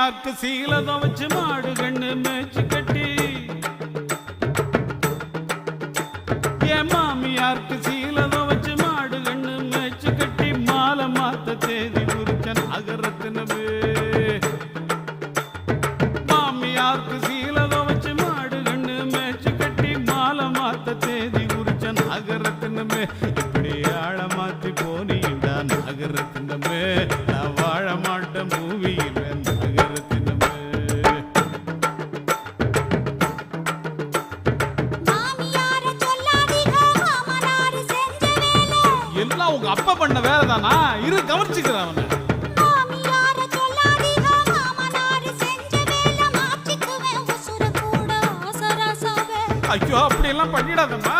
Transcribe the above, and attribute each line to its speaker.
Speaker 1: மாமியாருக்கு சீல துவச்சு மாடு கண்ணு மேய்ச்சி கட்டி. என் மாமியாருக்கு சீல துவச்சு மாடு கண்ணு மேய்ச்சி கட்டி. மாலை மாத்த தேதி குறிச்சன் அகரத்தினமே மாமியாருக்கு சீல துவச்சு மாடு கண்ணு மேய்ச்சி கட்டி. மாலை மாத்த தேதி குறிச்சன் அகரத்தினமே இப்படி ஆழ மாத்தி போனீண்டா நகரத்தினமே. நான் எல்லாம் உங்க அப்பா பண்ண வேலை தானா இரு கவனிச்சுக்கிறேன் அவனை. ஐயோ அப்படி எல்லாம் பண்ணிடாதம்மா.